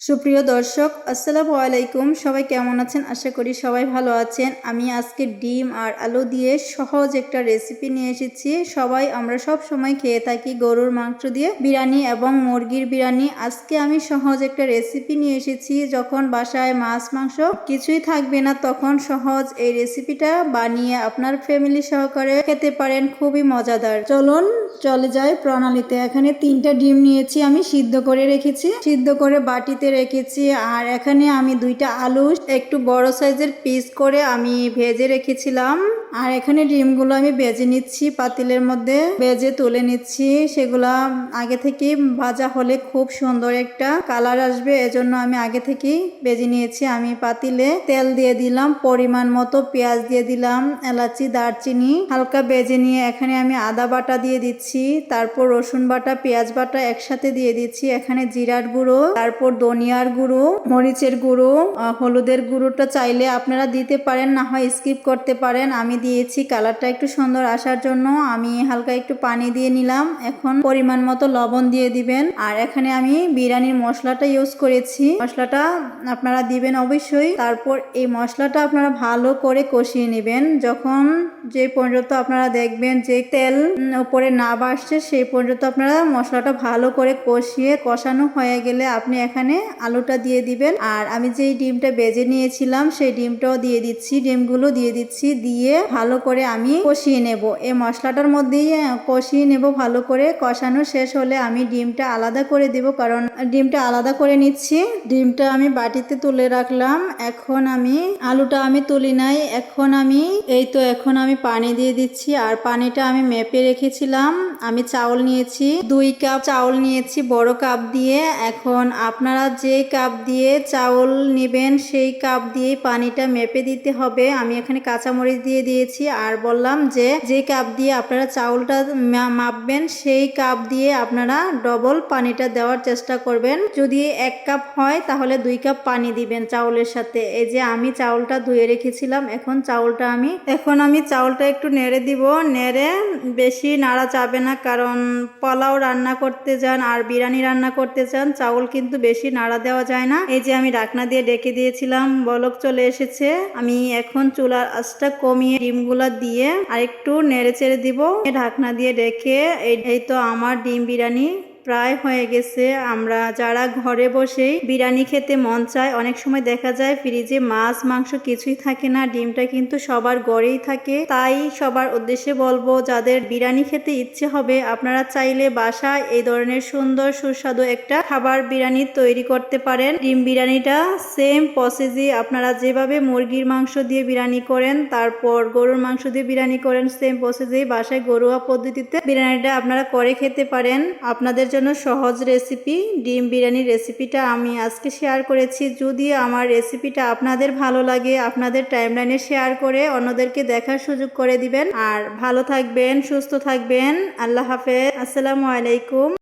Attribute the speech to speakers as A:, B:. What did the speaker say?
A: সুপ্রিয় দর্শক, আসসালামু আলাইকুম। সবাই কেমন আছেন? আশা করি সবাই ভালো আছেন। আমি আজকে ডিম আর আলু দিয়ে সহজ একটা রেসিপি নিয়ে এসেছি। সবাই, আমরা সব সময় খেয়ে থাকি গরুর মাংস দিয়ে বিরিয়ানি এবং মুরগির বিরিয়ানি। আজকে আমি সহজ একটা রেসিপি নিয়ে এসেছি। যখন বাসায় মাছ, মাংস কিছুই থাকবে না, তখন সহজ এই রেসিপিটা বানিয়ে আপনার ফ্যামিলি সহকারে খেতে পারেন। খুবই মজাদার। চলুন, চলে যায় প্রণালীতে। এখানে তিনটা ডিম নিয়েছি, আমি সিদ্ধ করে রেখেছি। সিদ্ধ করে বাটিতে রেখেছি। আর এখানে আমি দুইটা আলু একটু বড় সাইজের পিস করে আমি ভেজে রেখেছিলাম। আর এখানে ডিমগুলো আমি বেজে নিচ্ছি, পাতিলের মধ্যে বেজে তুলে নিচ্ছি। সেগুলা আগে থেকে ভাজা হলে খুব সুন্দর একটা কালার আসবে, এজন্য আমি আগে থেকেই বেজে নিয়েছি। আমি পাতিলে তেল দিয়ে দিলাম, পরিমাণ মতো পেঁয়াজ দিয়ে দিলাম, এলাচি, দারচিনি, হালকা বেজে নিয়ে এখানে আমি আদা বাটা দিয়ে দিচ্ছি, তারপর রসুন বাটা, পেঁয়াজ বাটা একসাথে দিয়ে দিচ্ছি। এখানে জিরার গুঁড়ো, তারপর ধনিয়ার গুঁড়ো, মরিচের গুঁড়ো হলুদের গুঁড়োটা চাইলে আপনারা দিতে পারেন, না হয় স্কিপ করতে পারেন। আমি দিয়েছি, কালারটা একটু সুন্দর আসার জন্য। আমি হালকা একটু পানি দিয়ে নিলাম। এখন পরিমাণ মতো লবণ দিয়ে দিবেন। আর এখানে আমি বিরিয়ানির মশলাটা ইউজ করেছি। মশলাটা আপনারা দিবেন অবশ্যই। তারপর এই মশলাটা আপনারা ভালো করে কষিয়ে নেবেন। যখন যে পর্যন্ত আপনারা দেখবেন যে তেল উপরে না বাসছে সেই পর্যন্ত আপনারা মশলাটা ভালো করে কষিয়ে কষানো হয়ে গেলে আপনি এখানে আলুটা দিয়ে দিবেন। আর আমি যেই ডিমটা বেজে নিয়েছিলাম, সেই ডিমটাও দিয়ে দিচ্ছি। ডিমগুলো দিয়ে দিচ্ছি। দিয়ে ভালো করে আমি কষিয়ে নেব। এই মশলাটার মধ্যেই কষিয়ে নেব ভালো করে। কষানো শেষ হলে আমি ডিমটা আলাদা করে দেব কারণ ডিমটা আলাদা করে নিচ্ছি। ডিমটা আমি বাটিতে তুলে রাখলাম। এখন আমি আলুটা আমি তুলি নাই। এখন আমি, এই তো এখন আমি পানি দিয়ে দিচ্ছি। আর পানিটা আমি মেপে রেখেছিলাম। আমি চাউল নিয়েছি, দুই কাপ চাউল নিয়েছি বড় কাপ দিয়ে। এখন আপনারা যে কাপ দিয়ে চাউল নেবেন, সেই কাপ দিয়ে পানিটা মেপে দিতে হবে। আমি এখানে কাঁচামরিচ দিয়ে দিয়েছি আর বললাম যে যে কাপ দিয়ে আপনারা চাউলটা মাপবেন, সেই কাপ দিয়ে আপনারা ডবল পানিটা দেওয়ার চেষ্টা করবেন। যদি এক কাপ হয়, তাহলে দুই কাপ পানি দিবেন চাউলের সাথে। এই যে আমি চাউলটা ধুয়ে রেখেছিলাম, এখন চাউলটা আমি, এখন আমি চাউলটা একটু নেড়ে দিব। নেড়ে বেশি নাড়া চাবে না, কারণ পোলাও রান্না করতে যান আর বিরিয়ানি রান্না করতে চান চাউল কিন্তু বেশি নাড়া দেওয়া যায় না। এই যে আমি ঢাকনা দিয়ে ডেকে দিয়েছিলাম, বলক চলে এসেছে। আমি এখন চুলার আঁচটা কমিয়ে ডিমগুলা দিয়ে আর একটু নেড়ে চেড়ে দিব। ঢাকনা দিয়ে ডেকে এই এই তো আমার ডিম বিরিয়ানি প্রায় হয়ে গেছে। আমরা যারা ঘরে বসেই বিরিয়ানি খেতে মন চায়, অনেক সময় দেখা যায় ফ্রিজে মাছ, মাংস কিছুই থাকে না, ডিমটা কিন্তু সবার গড়েই থাকে। তাই সবার উদ্দেশ্যে বলব, যাদের বিরিয়ানি খেতে ইচ্ছে হবে, আপনারা চাইলে বাসায় এই ধরনের সুন্দর, সুস্বাদু একটা খাবার বিরিয়ানি তৈরি করতে পারেন। ডিম বিরিয়ানিটা সেম প্রসেসে আপনারা যেভাবে মুরগির মাংস দিয়ে বিরিয়ানি করেন, তারপর গরুর মাংস দিয়ে বিরিয়ানি করেন সেম প্রসেসে বাসায় ঘরোয়া পদ্ধতিতে বিরিয়ানিটা আপনারা করে খেতে পারেন। আপনাদের জন্য সহজ রেসিপি ডিম বিরিয়ানির রেসিপিটা আমি আজকে শেয়ার করেছি। যদি আমার রেসিপিটা আপনাদের ভালো লাগে, আপনাদের টাইমলাইনে শেয়ার করে অন্যদেরকে দেখার সুযোগ করে দিবেন। আর ভালো থাকবেন, সুস্থ থাকবেন। আল্লাহ হাফেজ। আসসালামু আলাইকুম।